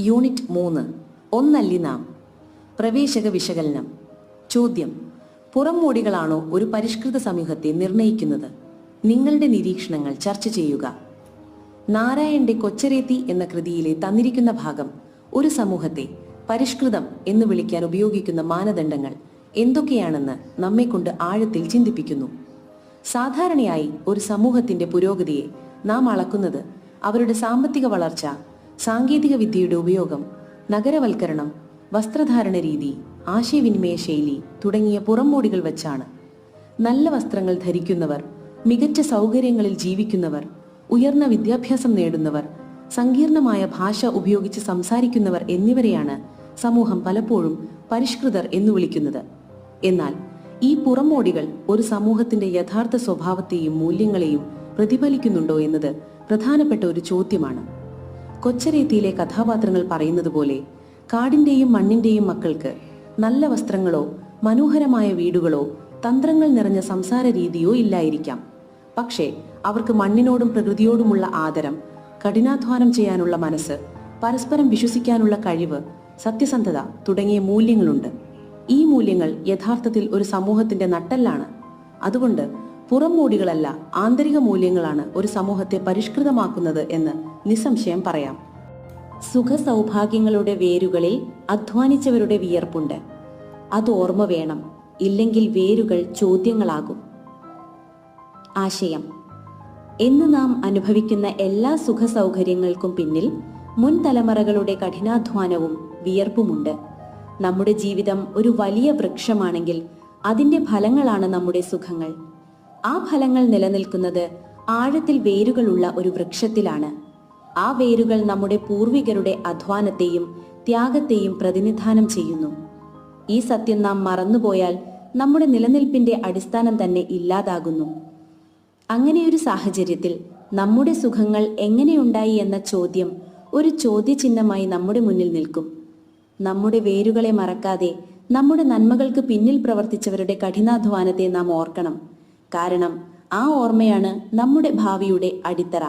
Unit മൂന്ന്. ഒന്നല്ലി നാം. പ്രവേശക വിശകലനം. ചോദ്യം. പുറംമോടികളാണോ ഒരു പരിഷ്കൃത സമൂഹത്തെ നിർണയിക്കുന്നത്? നിങ്ങളുടെ നിരീക്ഷണങ്ങൾ ചർച്ച ചെയ്യുക. നാരായണന്റെ കൊച്ചരേത്തി എന്ന കൃതിയിലെ തന്നിരിക്കുന്ന ഭാഗം ഒരു സമൂഹത്തെ പരിഷ്കൃതം എന്ന് വിളിക്കാൻ ഉപയോഗിക്കുന്ന മാനദണ്ഡങ്ങൾ എന്തൊക്കെയാണെന്ന് നമ്മെക്കൊണ്ട് ആഴത്തിൽ ചിന്തിപ്പിക്കുന്നു. സാധാരണയായി ഒരു സമൂഹത്തിന്റെ പുരോഗതിയെ നാം അളക്കുന്നത് അവരുടെ സാമ്പത്തിക വളർച്ച സാങ്കേതിക വിദ്യയുടെ ഉപയോഗം നഗരവൽക്കരണം വസ്ത്രധാരണ രീതി ആശയവിനിമയ ശൈലി തുടങ്ങിയ പുറംമോടികൾ വച്ചാണ്. നല്ല വസ്ത്രങ്ങൾ ധരിക്കുന്നവർ മികച്ച സൗകര്യങ്ങളിൽ ജീവിക്കുന്നവർ ഉയർന്ന വിദ്യാഭ്യാസം നേടുന്നവർ സങ്കീർണമായ ഭാഷ ഉപയോഗിച്ച് സംസാരിക്കുന്നവർ എന്നിവരെയാണ് സമൂഹം പലപ്പോഴും പരിഷ്കൃതർ എന്ന് വിളിക്കുന്നത്. എന്നാൽ ഈ പുറമോടികൾ ഒരു സമൂഹത്തിന്റെ യഥാർത്ഥ സ്വഭാവത്തെയും മൂല്യങ്ങളെയും പ്രതിഫലിക്കുന്നുണ്ടോ എന്നത് പ്രധാനപ്പെട്ട ഒരു ചോദ്യമാണ്. കൊച്ചരേത്തിയിലെ കഥാപാത്രങ്ങൾ പറയുന്നത് പോലെ കാടിന്റെയും മണ്ണിന്റെയും മക്കൾക്ക് നല്ല വസ്ത്രങ്ങളോ മനോഹരമായ വീടുകളോ തന്ത്രങ്ങൾ നിറഞ്ഞ സംസാര രീതിയോ ഇല്ലായിരിക്കാം. പക്ഷേ അവർക്ക് മണ്ണിനോടും പ്രകൃതിയോടുമുള്ള ആദരം കഠിനാധ്വാനം ചെയ്യാനുള്ള മനസ്സ് പരസ്പരം വിശ്വസിക്കാനുള്ള കഴിവ് സത്യസന്ധത തുടങ്ങിയ മൂല്യങ്ങളുണ്ട്. ഈ മൂല്യങ്ങൾ യഥാർത്ഥത്തിൽ ഒരു സമൂഹത്തിന്റെ നട്ടെല്ലാണ്. അതുകൊണ്ട് പുറംമൂടികളല്ല ആന്തരിക മൂല്യങ്ങളാണ് ഒരു സമൂഹത്തെ പരിഷ്കൃതമാക്കുന്നത് എന്ന് നിസ്സംശയം പറയാം. സുഖ സൗഭാഗ്യങ്ങളുടെ വേരുകളിൽ അധ്വാനിച്ചവരുടെ വിയർപ്പുണ്ട്. അത് ഓർമ്മ വേണം ഇല്ലെങ്കിൽ വേരുകൾ ചോദ്യങ്ങളാകും. ആശയം. ഇന്ന് നാം അനുഭവിക്കുന്ന എല്ലാ സുഖ സൗകര്യങ്ങൾക്കും പിന്നിൽ മുൻ തലമുറകളുടെ കഠിനാധ്വാനവും വിയർപ്പുമുണ്ട്. നമ്മുടെ ജീവിതം ഒരു വലിയ വൃക്ഷമാണെങ്കിൽ അതിന്റെ ഫലങ്ങളാണ് നമ്മുടെ സുഖങ്ങൾ. ആ ഫലങ്ങൾ നിലനിൽക്കുന്നത് ആഴത്തിൽ വേരുകളുള്ള ഒരു വൃക്ഷത്തിലാണ്. ആ വേരുകൾ നമ്മുടെ പൂർവികരുടെ അധ്വാനത്തെയും ത്യാഗത്തെയും പ്രതിനിധാനം ചെയ്യുന്നു. ഈ സത്യം നാം മറന്നുപോയാൽ നമ്മുടെ നിലനിൽപ്പിന്റെ അടിസ്ഥാനം തന്നെ ഇല്ലാതാകുന്നു. അങ്ങനെയൊരു സാഹചര്യത്തിൽ നമ്മുടെ സുഖങ്ങൾ എങ്ങനെയുണ്ടായി എന്ന ചോദ്യം ഒരു ചോദ്യചിഹ്നമായി നമ്മുടെ മുന്നിൽ നിൽക്കും. നമ്മുടെ വേരുകളെ മറക്കാതെ നമ്മുടെ നന്മകൾക്ക് പിന്നിൽ പ്രവർത്തിച്ചവരുടെ കഠിനാധ്വാനത്തെ നാം ഓർക്കണം. കാരണം ആ ഓർമ്മയാണ് നമ്മുടെ ഭാവിയുടെ അടിത്തറ.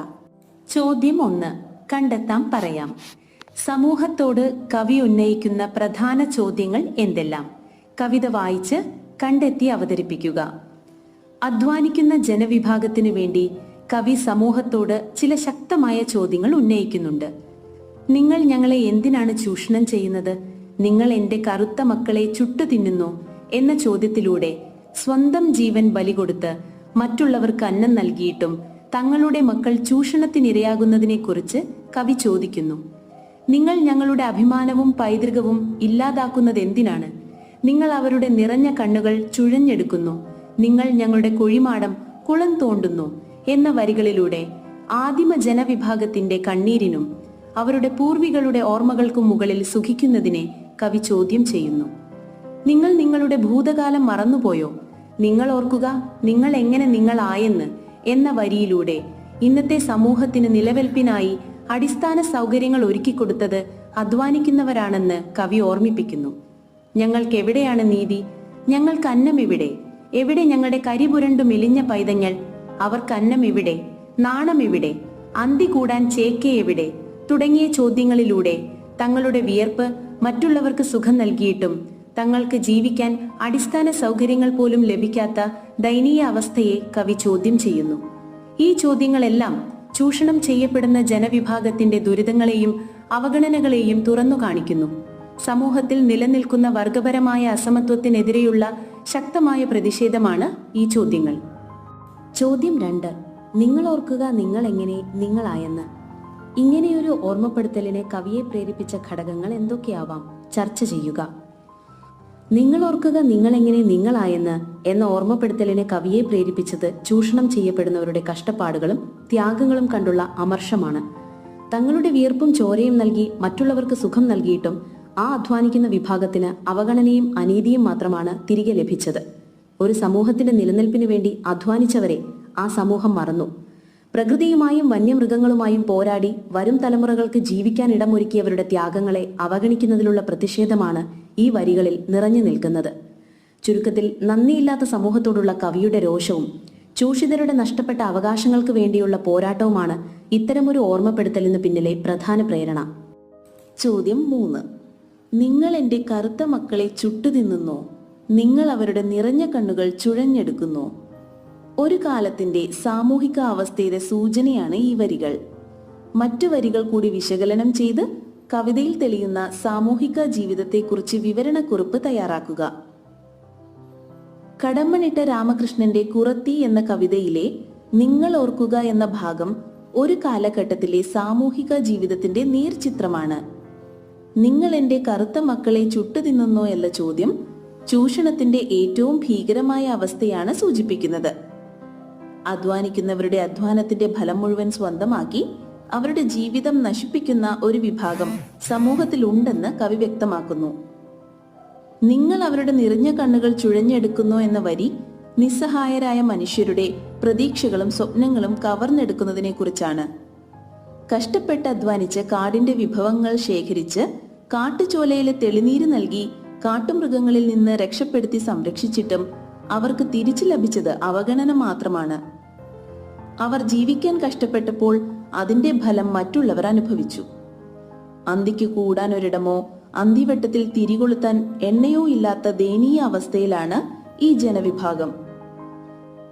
ചോദ്യം ഒന്ന്. കണ്ടെത്താം പറയാം. സമൂഹത്തോട് കവി ഉന്നയിക്കുന്ന പ്രധാന ചോദ്യങ്ങൾ എന്തെല്ലാം? കവിത വായിച്ച് കണ്ടെത്തി അവതരിപ്പിക്കുക. അധ്വാനിക്കുന്ന ജനവിഭാഗത്തിനു വേണ്ടി കവി സമൂഹത്തോട് ചില ശക്തമായ ചോദ്യങ്ങൾ ഉന്നയിക്കുന്നുണ്ട്. നിങ്ങൾ ഞങ്ങളെ എന്തിനാണ് ചൂഷണം ചെയ്യുന്നത്? നിങ്ങൾ എന്റെ കറുത്ത മക്കളെ ചുട്ടു തിന്നുന്നു എന്ന ചോദ്യത്തിലൂടെ സ്വന്തം ജീവൻ ബലി കൊടുത്ത് മറ്റുള്ളവർക്ക് അന്നം നൽകിയിട്ടും തങ്ങളുടെ മക്കൾ ചൂഷണത്തിനിരയാകുന്നതിനെക്കുറിച്ച് കവി ചോദിക്കുന്നു. നിങ്ങൾ ഞങ്ങളുടെ അഭിമാനവും പൈതൃകവും ഇല്ലാതാക്കുന്നത് എന്തിനാണ്? നിങ്ങൾ അവരുടെ നിറഞ്ഞ കണ്ണുകൾ ചുഴഞ്ഞെടുക്കുന്നു. നിങ്ങൾ ഞങ്ങളുടെ കുഴിമാടം കുളം തോണ്ടുന്നു എന്ന വരികളിലൂടെ ആദിമ ജനവിഭാഗത്തിന്റെ കണ്ണീരിനും അവരുടെ പൂർവികളുടെ ഓർമ്മകൾക്കും മുകളിൽ സുഖിക്കുന്നതിനെ കവി ചോദ്യം ചെയ്യുന്നു. നിങ്ങൾ നിങ്ങളുടെ ഭൂതകാലം മറന്നുപോയോ? നിങ്ങൾ ഓർക്കുക നിങ്ങൾ എങ്ങനെ നിങ്ങളായെന്ന് എന്ന വരിയിലൂടെ ഇന്നത്തെ സമൂഹത്തിന് നിലനിൽപ്പിനായി അടിസ്ഥാന സൗകര്യങ്ങൾ ഒരുക്കിക്കൊടുത്തത് അധ്വാനിക്കുന്നവരാണെന്ന് കവി ഓർമ്മിപ്പിക്കുന്നു. ഞങ്ങൾക്ക് എവിടെയാണ് നീതി? ഞങ്ങൾക്ക് അന്നം ഇവിടെ എവിടെ ഞങ്ങളുടെ കരിപുരണ്ടു മെലിഞ്ഞ പൈതങ്ങൾ? അവർക്ക് അന്നം ഇവിടെ നാണം ഇവിടെ അന്തി കൂടാൻ ചേക്കെ എവിടെ? തുടങ്ങിയ ചോദ്യങ്ങളിലൂടെ തങ്ങളുടെ വിയർപ്പ് മറ്റുള്ളവർക്ക് സുഖം നൽകിയിട്ടും തങ്ങൾക്ക് ജീവിക്കാൻ അടിസ്ഥാന സൗകര്യങ്ങൾ പോലും ലഭിക്കാത്ത ദയനീയ അവസ്ഥയെ കവി ചോദ്യം ചെയ്യുന്നു. ഈ ചോദ്യങ്ങളെല്ലാം ചൂഷണം ചെയ്യപ്പെടുന്ന ജനവിഭാഗത്തിന്റെ ദുരിതങ്ങളെയും അവഗണനകളെയും തുറന്നു കാണിക്കുന്നു. സമൂഹത്തിൽ നിലനിൽക്കുന്ന വർഗപരമായ അസമത്വത്തിനെതിരെയുള്ള ശക്തമായ പ്രതിഷേധമാണ് ഈ ചോദ്യങ്ങൾ. ചോദ്യം രണ്ട്. നിങ്ങൾ ഓർക്കുക നിങ്ങൾ എങ്ങനെ നിങ്ങളായെന്ന്. ഇങ്ങനെയൊരു ഓർമ്മപ്പെടുത്തലിനെ കവിയെ പ്രേരിപ്പിച്ച ഘടകങ്ങൾ എന്തൊക്കെയാവാം? ചർച്ച ചെയ്യുക. നിങ്ങൾ ഓർക്കുക നിങ്ങൾ എങ്ങനെ നിങ്ങളായെന്ന് എന്ന ഓർമ്മപ്പെടുത്തലിനെ കവിയെ പ്രേരിപ്പിച്ചത് ചൂഷണം ചെയ്യപ്പെടുന്നവരുടെ കഷ്ടപ്പാടുകളും ത്യാഗങ്ങളും കണ്ടുള്ള അമർഷമാണ്. തങ്ങളുടെ വീർപ്പും ചോരയും നൽകി മറ്റുള്ളവർക്ക് സുഖം നൽകിയിട്ടും ആ അധ്വാനിക്കുന്ന വിഭാഗത്തിന് അവഗണനയും അനീതിയും മാത്രമാണ് തിരികെ ലഭിച്ചത്. ഒരു സമൂഹത്തിന്റെ നിലനിൽപ്പിനു വേണ്ടി അധ്വാനിച്ചവരെ ആ സമൂഹം മറന്നു. പ്രകൃതിയുമായും വന്യമൃഗങ്ങളുമായും പോരാടി വരും തലമുറകൾക്ക് ജീവിക്കാൻ ഇടമൊരുക്കിയവരുടെ ത്യാഗങ്ങളെ അവഗണിക്കുന്നതിലുള്ള പ്രതിഷേധമാണ് ഈ വരികളിൽ നിറഞ്ഞു നിൽക്കുന്നത്. ചുരുക്കത്തിൽ നന്ദിയില്ലാത്ത സമൂഹത്തോടുള്ള കവിയുടെ രോഷവും ചൂഷിതരുടെ നഷ്ടപ്പെട്ട അവകാശങ്ങൾക്ക് വേണ്ടിയുള്ള പോരാട്ടവുമാണ് ഇത്തരമൊരു ഓർമ്മപ്പെടുത്തലിന് പിന്നിലെ പ്രധാന പ്രേരണ. ചോദ്യം മൂന്ന്. നിങ്ങൾ എന്റെ കറുത്ത മക്കളെ ചുട്ടുതിന്നുന്നോ? നിങ്ങൾ അവരുടെ നിറഞ്ഞ കണ്ണുകൾ ചുഴഞ്ഞെടുക്കുന്നോ? ഒരു കാലത്തിന്റെ സാമൂഹിക അവസ്ഥയുടെ സൂചനയാണ് ഈ വരികൾ. മറ്റു വരികൾ കൂടി വിശകലനം ചെയ്ത് കവിതയിൽ തെളിയുന്ന സാമൂഹിക ജീവിതത്തെക്കുറിച്ച് വിവരണക്കുറിപ്പ് തയ്യാറാക്കുക. കടമ്മനിട്ട രാമകൃഷ്ണന്റെ കുറത്തി എന്ന കവിതയിലെ നിങ്ങൾ ഓർക്കുക എന്ന ഭാഗം ഒരു കാലഘട്ടത്തിലെ സാമൂഹിക ജീവിതത്തിന്റെ നേർചിത്രമാണ്. നിങ്ങൾ എന്റെ കറുത്ത മക്കളെ ചുട്ടു തിന്നുന്നു എന്ന ചോദ്യം ചൂഷണത്തിന്റെ ഏറ്റവും ഭീകരമായ അവസ്ഥയാണ് സൂചിപ്പിക്കുന്നത്. അധ്വാനിക്കുന്നവരുടെ അധ്വാനത്തിന്റെ ഫലം മുഴുവൻ സ്വന്തമാക്കി അവരുടെ ജീവിതം നശിപ്പിക്കുന്ന ഒരു വിഭാഗം സമൂഹത്തിലുണ്ടെന്ന് കവി വ്യക്തമാക്കുന്നു. നിങ്ങൾ അവരുടെ നിറഞ്ഞ കണ്ണുകൾ ചുഴഞ്ഞെടുക്കുന്നു എന്ന വരി നിസ്സഹായരായ മനുഷ്യരുടെ പ്രതീക്ഷകളും സ്വപ്നങ്ങളും കവർന്നെടുക്കുന്നതിനെ കുറിച്ചാണ്. കഷ്ടപ്പെട്ട് അധ്വാനിച്ച് കാടിന്റെ വിഭവങ്ങൾ ശേഖരിച്ച് കാട്ടുചോലയിലെ തെളിനീര് നൽകി കാട്ടുമൃഗങ്ങളിൽ നിന്ന് രക്ഷപ്പെടുത്തി സംരക്ഷിച്ചിട്ടും അവർക്ക് തിരിച്ചു ലഭിച്ചത് അവഗണന മാത്രമാണ്. അവർ ജീവിക്കാൻ കഷ്ടപ്പെട്ടപ്പോൾ അതിന്റെ ഫലം മറ്റുള്ളവർ അനുഭവിച്ചു. അന്തിക്ക് കൂടാൻ ഒരിടമോ അന്തിവട്ടത്തിൽ തിരികൊളുത്താൻ എണ്ണയോ ഇല്ലാത്ത ദയനീയ അവസ്ഥയിലാണ് ഈ ജനവിഭാഗം.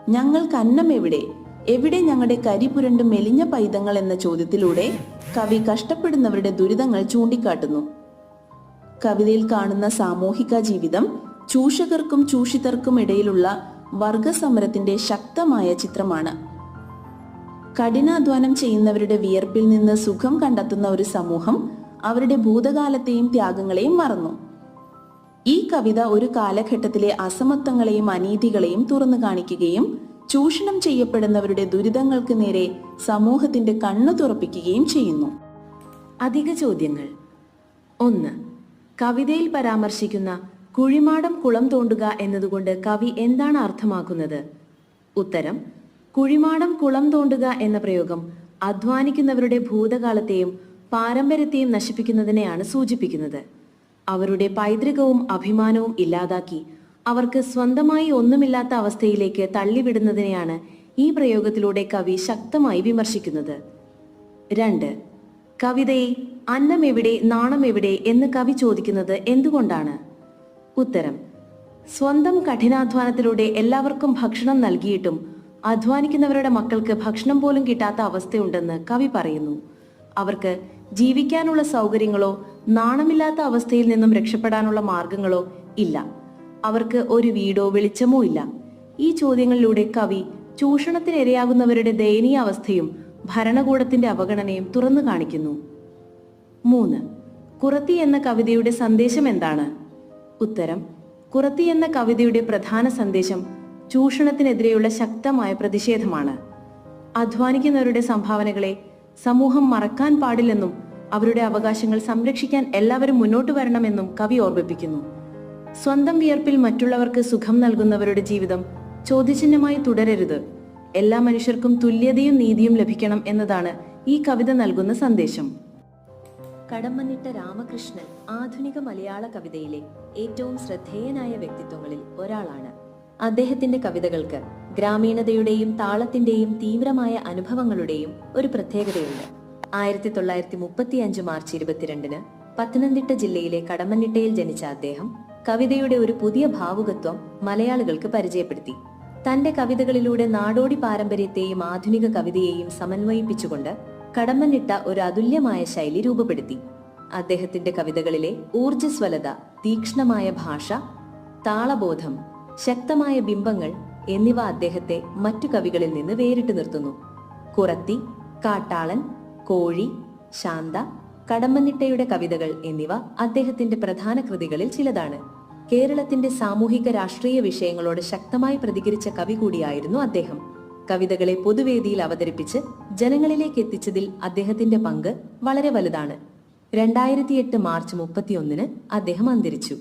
ഞങ്ങൾക്ക് അന്നം എവിടെ? എവിടെ ഞങ്ങളുടെ കരിപുരണ്ട് മെലിഞ്ഞ പൈതങ്ങൾ എന്ന ചോദ്യത്തിലൂടെ കവി കഷ്ടപ്പെടുന്നവരുടെ ദുരിതങ്ങൾ ചൂണ്ടിക്കാട്ടുന്നു. കവിതയിൽ കാണുന്ന സാമൂഹിക ജീവിതം ചൂഷകർക്കും ചൂഷിതർക്കും ഇടയിലുള്ള വർഗസമരത്തിന്റെ ശക്തമായ ചിത്രമാണ്. കഠിനാധ്വാനം ചെയ്യുന്നവരുടെ വിയർപ്പിൽ നിന്ന് സുഖം കണ്ടെത്തുന്ന ഒരു സമൂഹം അവരുടെ ഭൂതകാലത്തെയും ത്യാഗങ്ങളെയും മറന്നു. ഈ കവിത ഒരു കാലഘട്ടത്തിലെ അസമത്വങ്ങളെയും അനീതികളെയും തുറന്നു കാണിക്കുകയും ചൂഷണം ചെയ്യപ്പെടുന്നവരുടെ ദുരിതങ്ങൾക്ക് നേരെ സമൂഹത്തിന്റെ കണ്ണു തുറപ്പിക്കുകയും ചെയ്യുന്നു. അധിക ചോദ്യങ്ങൾ. ഒന്ന്. കവിതയിൽ പരാമർശിക്കുന്ന കുഴിമാടം കുളം തോണ്ടുക എന്നതുകൊണ്ട് കവി എന്താണ് അർത്ഥമാക്കുന്നത്? ഉത്തരം കുഴിമാടം കുളം തോണ്ടുക എന്ന പ്രയോഗം അധ്വാനിക്കുന്നവരുടെ ഭൂതകാലത്തെയും പാരമ്പര്യത്തെയും നശിപ്പിക്കുന്നതിനെയാണ് സൂചിപ്പിക്കുന്നത്. അവരുടെ പൈതൃകവും അഭിമാനവും ഇല്ലാതാക്കി അവർക്ക് സ്വന്തമായി ഒന്നുമില്ലാത്ത അവസ്ഥയിലേക്ക് തള്ളിവിടുന്നതിനെയാണ് ഈ പ്രയോഗത്തിലൂടെ കവി ശക്തമായി വിമർശിക്കുന്നത്. രണ്ട് കവിതയെ അന്നം എവിടെ നാണം എവിടെ എന്ന് കവി ചോദിക്കുന്നത് എന്തുകൊണ്ടാണ്? ഉത്തരം. സ്വന്തം കഠിനാധ്വാനത്തിലൂടെ എല്ലാവർക്കും ഭക്ഷണം നൽകിയിട്ടും അധ്വാനിക്കുന്നവരുടെ മക്കൾക്ക് ഭക്ഷണം പോലും കിട്ടാത്ത അവസ്ഥയുണ്ടെന്ന് കവി പറയുന്നു. അവർക്ക് ജീവിക്കാനുള്ള സൗകര്യങ്ങളോ നാണമില്ലാത്ത അവസ്ഥയിൽ നിന്നും രക്ഷപ്പെടാനുള്ള മാർഗങ്ങളോ ഇല്ല. അവർക്ക് ഒരു വീടോ വെളിച്ചമോ ഇല്ല. ഈ ചോദ്യങ്ങളിലൂടെ കവി ചൂഷണത്തിനിരയാകുന്നവരുടെ ദയനീയ അവസ്ഥയും ഭരണകൂടത്തിന്റെ അവഗണനയും തുറന്നു കാണിക്കുന്നു. മൂന്ന്. കുറത്തി എന്ന കവിതയുടെ സന്ദേശം എന്താണ്? ഉത്തരം കുറത്തി എന്ന കവിതയുടെ പ്രധാന സന്ദേശം ചൂഷണത്തിനെതിരെയുള്ള ശക്തമായ പ്രതിഷേധമാണ്. അധ്വാനിക്കുന്നവരുടെ സംഭാവനകളെ സമൂഹം മറക്കാൻ പാടില്ലെന്നും അവരുടെ അവകാശങ്ങൾ സംരക്ഷിക്കാൻ എല്ലാവരും മുന്നോട്ട് വരണമെന്നും കവി ഓർമ്മിപ്പിക്കുന്നു. സ്വന്തം വിയർപ്പിൽ മറ്റുള്ളവർക്ക് സുഖം നൽകുന്നവരുടെ ജീവിതം ചോദ്യചിഹ്നമായി തുടരരുത്. എല്ലാ മനുഷ്യർക്കും തുല്യതയും നീതിയും ലഭിക്കണം എന്നതാണ് ഈ കവിത നൽകുന്ന സന്ദേശം. കടമ്മനിട്ട രാമകൃഷ്ണൻ ആധുനിക മലയാള കവിതയിലെ ഏറ്റവും ശ്രദ്ധേയനായ വ്യക്തിത്വങ്ങളിൽ ഒരാളാണ്. അദ്ദേഹത്തിന്റെ കവിതകൾക്ക് ഗ്രാമീണതയുടെയും താളത്തിന്റെയും തീവ്രമായ അനുഭവങ്ങളുടെയും ഒരു പ്രത്യേകതയുണ്ട്. ആയിരത്തി തൊള്ളായിരത്തി മുപ്പത്തി അഞ്ച് മാർച്ച് ഇരുപത്തിരണ്ടിന് പത്തനംതിട്ട ജില്ലയിലെ കടമ്മനിട്ടയിൽ ജനിച്ച അദ്ദേഹം കവിതയുടെ ഒരു പുതിയ ഭാവുകത്വം മലയാളികൾക്ക് പരിചയപ്പെടുത്തി. തന്റെ കവിതകളിലൂടെ നാടോടി പാരമ്പര്യത്തെയും ആധുനിക കവിതയെയും സമന്വയിപ്പിച്ചുകൊണ്ട് കടമ്മനിട്ട ഒരു അതുല്യമായ ശൈലി രൂപപ്പെടുത്തി. അദ്ദേഹത്തിന്റെ കവിതകളിലെ ഊർജസ്വലത തീക്ഷ്ണമായ ഭാഷ താളബോധം ശക്തമായ ബിംബങ്ങൾ എന്നിവ അദ്ദേഹത്തെ മറ്റു കവികളിൽ നിന്ന് വേറിട്ട് നിർത്തുന്നു. കുറത്തി കാട്ടാളൻ കോഴി ശാന്ത കടമ്മനിട്ടയുടെ കവിതകൾ എന്നിവ അദ്ദേഹത്തിന്റെ പ്രധാന കൃതികളിൽ ചിലതാണ്. കേരളത്തിന്റെ സാമൂഹിക രാഷ്ട്രീയ വിഷയങ്ങളോട് ശക്തമായി പ്രതികരിച്ച കവി കൂടിയായിരുന്നു അദ്ദേഹം. കവിതകളെ പൊതുവേദിയിൽ അവതരിപ്പിച്ച് ജനങ്ങളിലേക്ക് എത്തിച്ചതിൽ അദ്ദേഹത്തിന്റെ പങ്ക് വളരെ വലുതാണ്. രണ്ടായിരത്തി എട്ട് മാർച്ച് മുപ്പത്തിയൊന്നിന് അദ്ദേഹം അന്തരിച്ചു.